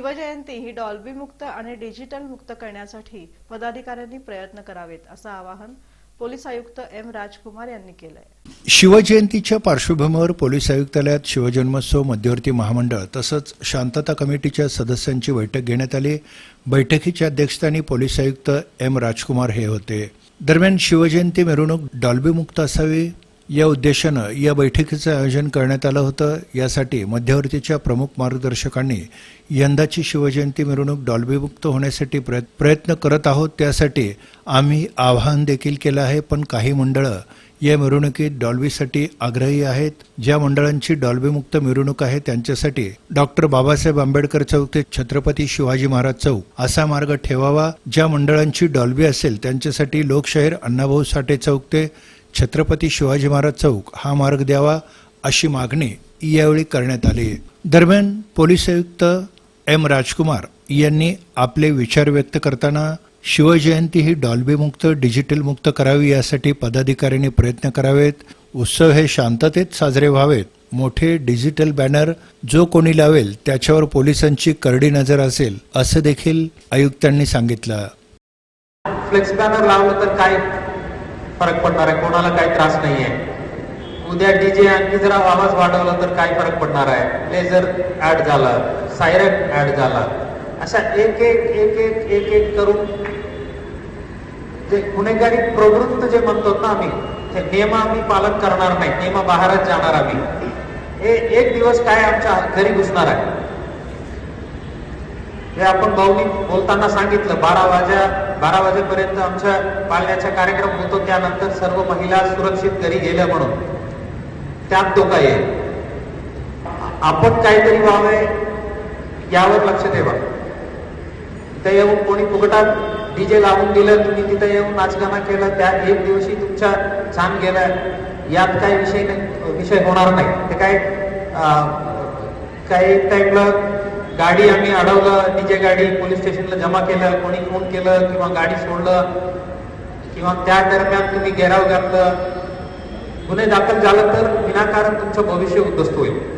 शिवजयंती ही Dolby मुक्त आणि digital मुक्त करण्यासाठी पदाधिकाऱ्यांनी प्रयत्न करावेत असं आवाहन पोलीस आयुक्त एम राजकुमार यांनी केलंय. शिवजयंतीच्या पार्श्वभूमीवर पोलीस आयुक्तालयात शिवजन्मोत्सव मध्यवर्ती महामंडळ तसंच शांतता कमिटीच्या सदस्यांची बैठक घेण्यात आली. बैठकीच्या अध्यक्षस्थानी पोलीस आयुक्त एम राजकुमार हे होते. दरम्यान शिवजयंती मिरवणूक डॉल्बीमुक्त असावी या उद्देशानं या बैठकीचं आयोजन करण्यात आलं होतं. यासाठी मध्यवर्तीच्या प्रमुख मार्गदर्शकांनी यंदाची शिवजयंती मिरवणूक डॉल्बीमुक्त होण्यासाठी प्रयत्- प्रयत्न करत आहोत. त्यासाठी आम्ही आवाहन देखील केलं आहे पण काही मंडळं या मिरवणुकीत डॉल्बीसाठी आग्रही आहेत. ज्या मंडळांची डॉल्बीमुक्त मिरवणूक आहे त्यांच्यासाठी डॉक्टर बाबासाहेब आंबेडकर चौक ते छत्रपती शिवाजी महाराज चौक असा मार्ग ठेवावा. ज्या मंडळांची डॉल्बी असेल त्यांच्यासाठी लोकशाहीर अण्णाभाऊ साठे चौक ते छत्रपती शिवाजी महाराज चौक हा मार्ग द्यावा अशी मागणी यावेळी करण्यात आली. दरम्यान पोलीस आयुक्त एम राजकुमार यांनी आपले विचार व्यक्त करताना शिवजयंती ही डॉल्बीमुक्त डिजिटल मुक्त करावी यासाठी पदाधिकाऱ्यांनी प्रयत्न करावेत. उत्सव हे शांततेत साजरे व्हावेत. मोठे डिजिटल बॅनर जो कोणी लावेल त्याच्यावर पोलिसांची करडी नजर असेल असं देखील आयुक्तांनी सांगितलं. फ्लेक्स बॅनर लावलं तर काय? फरक पडणार आहे. कोणाला काही त्रास नाही आहे उद्या डीजे आणखी जरा आवाज वाढवला तर काय फरक पडणार आहे? लेझर ऍड झाला सायरन ऍड झाला. अशा एक एक एक एक एक एक करून जे गुन्हेगारी प्रवृत्त जे म्हणतो ना आम्ही ते नियम आम्ही पालन करणार नाही. नियमाबाहेरच जाणार आम्ही. हे एक दिवस काय आमच्या घरी घुसणार आहे? हे आपण भाऊनी बोलताना सांगितलं बारा वाजा बारा वाजेपर्यंत आमच्या पाळण्याचा कार्यक्रम होतो. त्यानंतर सर्व महिला सुरक्षित घरी गेल्या म्हणून. त्यात धोका येईल आपण काहीतरी व्हावे यावर लक्ष ठेवा. तिथे येऊन कोणी फुकटात डीजे लावून दिलं तुम्ही तिथे येऊन नाचगाणा केलं त्या एक दिवशी तुमच्या छान गेला. यात काही विषय नाही विषय होणार नाही. ते काय अं, काही टाईमला गाडी आम्ही अडवलं डीजे गाडी पोलीस स्टेशनला जमा केलं कोणी फोन केलं किंवा गाडी सोडलं किंवा त्या दरम्यान तुम्ही घेराव घातलं गुन्हे दाखल झाला तर विनाकारण तुमचं भविष्य उद्ध्वस्त होईल.